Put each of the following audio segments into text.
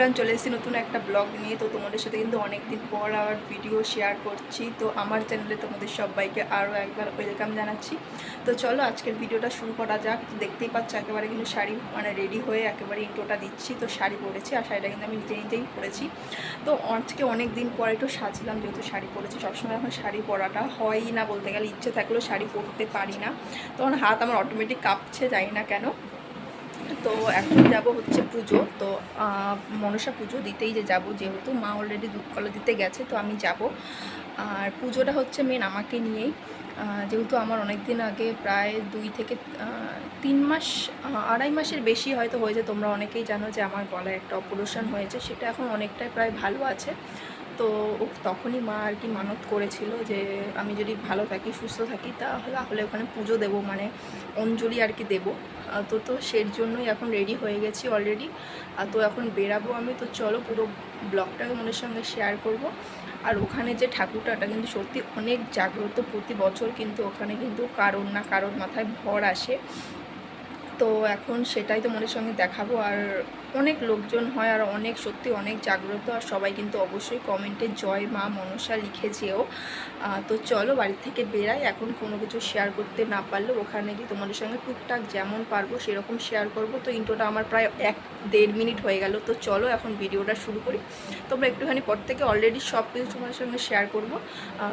Everyone চলে এসেছি নতুন একটা ব্লগ নিয়ে। তো তোমাদের সাথে কিন্তু অনেক দিন পর আবার ভিডিও শেয়ার করছি। তো আমার চ্যানেলে তোমাদের সবাইকে আরও একবার ওয়েলকাম জানাচ্ছি। তো চলো আজকের ভিডিওটা শুরু করা যাক। দেখতেই পাচ্ছ একেবারে কিন্তু শাড়ি মানে রেডি হয়ে একেবারে ইন্টোটা দিচ্ছি। তো শাড়ি পরেছি আর শাড়িটা কিন্তু আমি নিজে নিজেই পরেছি। তো আজকে অনেক দিন পর একটু সাজলাম যেহেতু শাড়ি পরেছি। সবসময় এখন শাড়ি পরাটা হয়ই না বলতে গেলে। ইচ্ছে থাকলেও শাড়ি পরতে পারি না। তখন হাত আমার অটোমেটিক কাঁপছে, জানি না কেন। তো এখন যাব হচ্ছে পুজো। তো মনসা পুজো দিতেই যে যাব, যেহেতু মা অলরেডি দুধ কলা দিতে গেছে, তো আমি যাব। আর পুজোটা হচ্ছে মেন আমাকে নিয়েই। যেহেতু আমার অনেক দিন আগে প্রায় দুই থেকে তিন মাস আড়াই মাসের বেশি হয়তো হয়েছে, তোমরা অনেকেই জানো যে আমার গলায় একটা অপারেশন হয়েছে, সেটা এখন অনেকটাই প্রায় ভালো আছে। তো ও- তখনই মা আর কি মানত করেছিল যে আমি যদি ভালো থাকি, সুস্থ থাকি, তাহলে ওখানে পুজো দেবো মানে অঞ্জলি আর কি দেবো। তো তো সের জন্যই এখন রেডি হয়ে গেছি অলরেডি তো এখন বেরাবো আমি, তো চলো পুরো ব্লগটাকে মনের সঙ্গে শেয়ার করব। আর ওখানে যে ঠাকুরটাটা কিন্তু সত্যি অনেক জাগ্রত প্রতি বছর, কিন্তু ওখানে কিন্তু কারোর না কারোর মাথায় ভর আসে। তো এখন সেটাই তো মনের সঙ্গে দেখাবো। আর অনেক লোকজন হয় আর অনেক, সত্যি অনেক জাগ্রত। আর সবাই কিন্তু অবশ্যই কমেন্টে জয় মা মনসা লিখে যেও তো চলো বাড়ি থেকে বেরাই। এখন কোনো কিছু শেয়ার করতে না পারলেও ওখানে গিয়ে তোমাদের সঙ্গে টুকটাক যেমন পারব সেরকম শেয়ার করব। তো ইন্টোটা আমার প্রায় এক, দেড় মিনিট হয়ে গেল। তো চলো এখন ভিডিওটা শুরু করি। তোমরা একটুখানি পর থেকে অলরেডি সব কিছু তোমাদের সঙ্গে শেয়ার করব।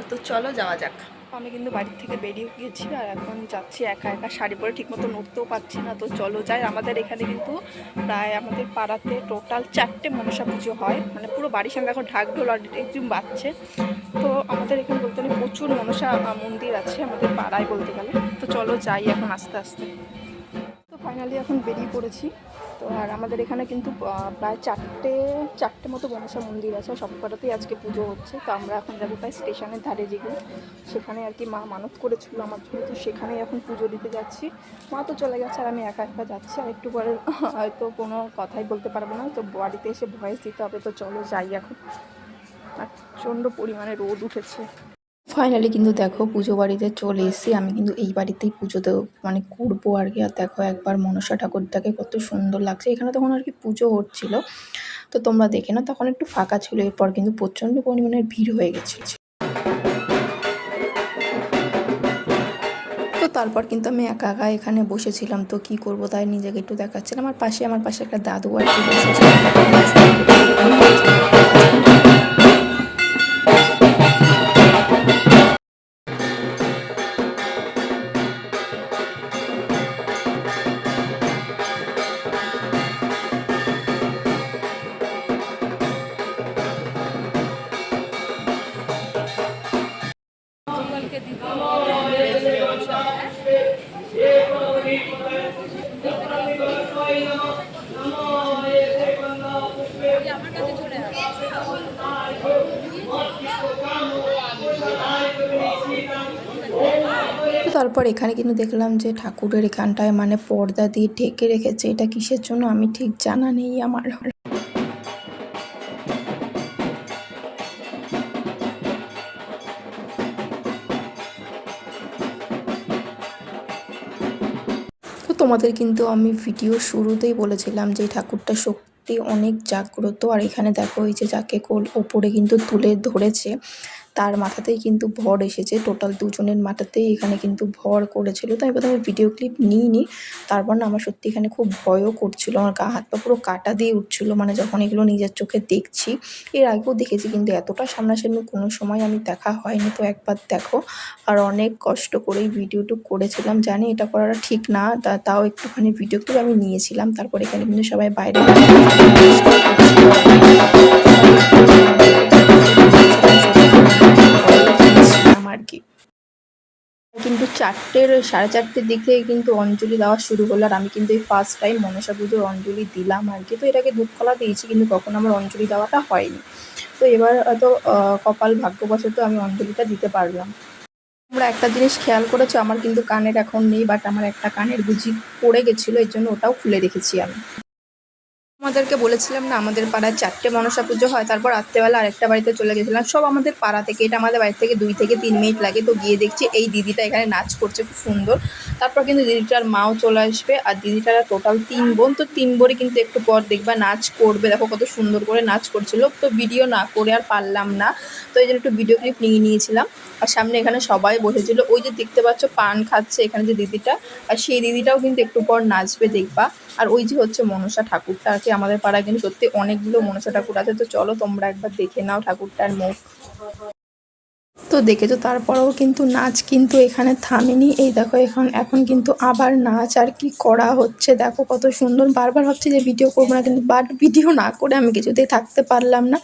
তো চলো যাওয়া যাক। আমি কিন্তু বাড়ির থেকে বেরিয়ে গেছি আর এখন যাচ্ছি একা একা, শাড়ি পরে ঠিকমতো নড়তেও পারছি না। তো চলো যাই, আমাদের এখানে কিন্তু প্রায় আমাদের পাড়াতে টোটাল চারটে মনসা পুজো হয়। মানে পুরো বাড়ির সামনে এখন ঢাক ঢোল একদম বাজছে। তো আমাদের এখানে বলতে গেলে প্রচুর মনসা মন্দির আছে আমাদের পাড়ায় বলতে গেলে। তো চলো যাই এখন আস্তে আস্তে। ফাইনালি এখন বেরিয়ে পড়েছি। তো আর আমাদের এখানে কিন্তু প্রায় চারটে চারটে মতো মনসা মন্দির আছে। সব কটাতেই আজকে পুজো হচ্ছে। তো আমরা এখন যাব প্রায় স্টেশনের ধারে যেগুলো। সেখানে আর কি মা মানত করেছিল আমার জন্য। তো সেখানেই এখন পুজো দিতে যাচ্ছি। মা তো চলে গেছে আর আমি একা একা যাচ্ছি। আর একটু পরে হয়তো কোনো কথাই বলতে পারব না। তো বাড়িতে এসে ভয়েস দিতে হবে। তো চলো যাই এখন। আর প্রচণ্ড পরিমাণে রোদ উঠেছে। ফাইনালি কিন্তু দেখো পুজো বাড়িতে চলে এসেছি। আমি কিন্তু এই বাড়িতেই পুজো দেবো মানে করব আর কি। আর দেখো একবার মনসা ঠাকুরটাকে কত সুন্দর লাগছে। এখানে তখন আর কি পুজো হচ্ছিল। তো তোমরা দেখে না তখন একটু ফাঁকা ছিল এরপর কিন্তু প্রচণ্ড পরিমাণের ভিড় হয়ে গেছে তো তারপর কিন্তু আমি একা একা এখানে বসেছিলাম। তো কি করব তাই নিজেকে একটু দেখাচ্ছিলাম। আমার পাশে আমার পাশে একটা দাদু আর কি বসেছিল। তারপর এখানে কিন্তু দেখলাম যে ঠাকুরের এখানটায় মানে পর্দা দিয়ে ঢেকে রেখেছে। এটা কিসের জন্য আমি ঠিক জানা নেই আমার। তোমাদের কিন্তু আমি ভিডিও শুরুতেই বলেছিলাম যে ঠাকুরটা সত্যি অনেক জাগ্রত। আর এখানে দেখো এই যে যাকে কোল ওপরে কিন্তু তুলে ধরেছে তার মাথাতেই কিন্তু ভর এসেছে। টোটাল দুজনের মাথাতেই এখানে কিন্তু ভর করেছিল। তাই প্রথমে ভিডিও ক্লিপ নিইনি। তারপর না আমার সত্যি এখানে খুব ভয়ও করছিল। আমার গা, হাত পা পুরো কাটা দিয়ে উঠছিল। মানে যখন এগুলো নিজের চোখে দেখছি, এর আগেও দেখেছি কিন্তু এতটা সামনাসামনি কোনো সময় আমি দেখা হয়নি। তো একবার দেখো। আর অনেক কষ্ট করেই ভিডিওটুক করেছিলাম। জানি এটা করাটা ঠিক না। তাও একটুখানি ভিডিও ক্লিপ আমি নিয়েছিলাম। তারপর এখানে কিন্তু সবাই বাইরে আর কি কিন্তু চারটের, সাড়ে চারটের দিক কিন্তু অঞ্জলি দেওয়া শুরু হলো আর আমি কিন্তু এই ফার্স্ট টাইম মনসা পুজোর অঞ্জলি দিলাম আর কি তো এটাকে আগে দুধ কলা দিয়েছি কিন্তু কখনো আমার অঞ্জলি দেওয়াটা হয়নি। তো এবার হয়তো কপাল ভাগ্যবশত আমি অঞ্জলিটা দিতে পারলাম। তোমরা একটা জিনিস খেয়াল করেছ, আমার কিন্তু কানের এখন নেই বাট আমার একটা কানের গুজি পড়ে গেছিল, এর জন্য ওটাও খুলে রেখেছি আমি। আমাদেরকে বলেছিলাম না, আমাদের পাড়ায় চারটে মনসা পুজো হয়, তারপর রাত্রেবেলা আরেকটা বাড়িতে চলে গেছিলাম। সব আমাদের পাড়া থেকে, এটা আমাদের বাড়ি থেকে দুই থেকে তিন মিনিট লাগে। তো গিয়ে দেখছি এই দিদিটা এখানে নাচ করছে, খুব সুন্দর। তারপর কিন্তু দিদিটার মাও চলে আসবে, আর দিদিটারা টোটাল তিন বোন। তো তিন বোনই কিন্তু একটু পর দেখবা নাচ করবে। দেখো কত সুন্দর করে নাচ করছিল। তো ভিডিও না করে আর পারলাম না। তো এই জন্য একটু ভিডিও ক্লিপ নিয়ে নিয়েছিলাম। আর সামনে এখানে সবাই বসেছিল। ওই যে দেখতে পাচ্ছ, পান খাচ্ছে এখানে যে দিদিটা। আর সেই দিদিটাও কিন্তু একটু পর নাচবে দেখবা। আর ওই যে হচ্ছে মনসা ঠাকুরটা কি আমাদের পাড়ায় কিন্তু সত্যি অনেকগুলো মনসা ঠাকুর আছে। তো চলো তোমরা একবার দেখে নাও ঠাকুরটার মুখ। তো দেখেছ, তারপরেও কিন্তু নাচ কিন্তু এখানে থামেনি। এই দেখো, এখন এখন কিন্তু আবার নাচ, আর কি করা হচ্ছে? দেখো কত সুন্দর। বারবার ভাবছি যে ভিডিও করব না, কিন্তু বাট ভিডিও না করে আমি কিছুতেই থাকতে পারলাম না।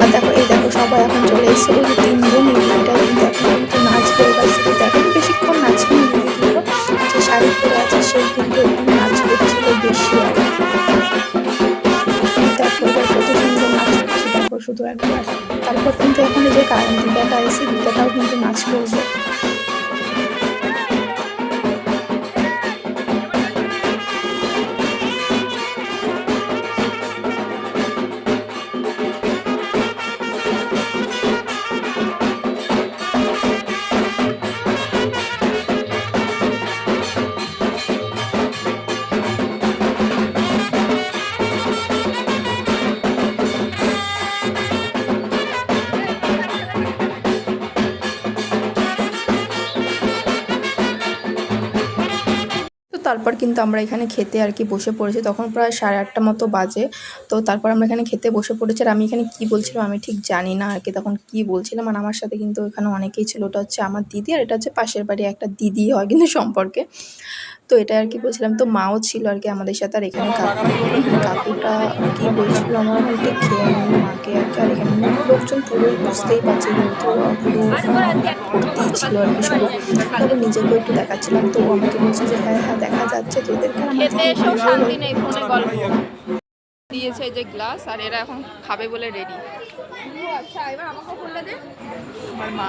আর দেখো, এই দেখো, সবাই এখন চলে এসেছে, ওই যে তিন বোন এই কিন্তু এখন কিন্তু নাচবে এবার শুধু দেখো, বেশিক্ষণ নাচবে দিদিগুলো যে শাড়ি পরে আছে সেই কিন্তু নাচ করছিল বেশি আর। দেখো কত সুন্দর নাচ করছে দেখো, শুধু একবার। তারপর কিন্তু এখন যে কারেন্ট দিদাটা এসে দিদাটাও কিন্তু নাচ করবে। তারপর কিন্তু আমরা এখানে খেতে আর কি বসে পড়েছি। তখন প্রায় সাড়ে আটটা মতো বাজে। তো তারপর আমরা এখানে খেতে বসে পড়েছি আর আমি এখানে কি বলছিলাম আমি ঠিক জানি না আর কি তখন কি বলছিলাম। আর আমার সাথে কিন্তু এখানে অনেকেই ছিল। ওটা হচ্ছে আমার দিদি আর এটা হচ্ছে পাশের বাড়ি একটা দিদি হয় কিন্তু সম্পর্কে। তো এটা আর কি বলছিলাম তো মাও ছিল আর কি আমাদের সাথে আর এখানে কাকু কাকুটা কি বলছিল আমার মধ্যে খেয়ে নিই মাকে আর কি আর এখানে লোকজন পুরোই বুঝতেই পারছে যেহেতু পুরো ভর্তিই ছিল আর কি শুধু। তারপর নিজেকেও একটু দেখাচ্ছিলাম তো আমাকে বলছে যে হ্যাঁ হ্যাঁ দেখা যাচ্ছে তোদেরকে। দিয়েছে যে গ্লাস আর এরা এখন খাবে বলে রেডি। আচ্ছা এবার আমাকে বললে দে। আমার মা।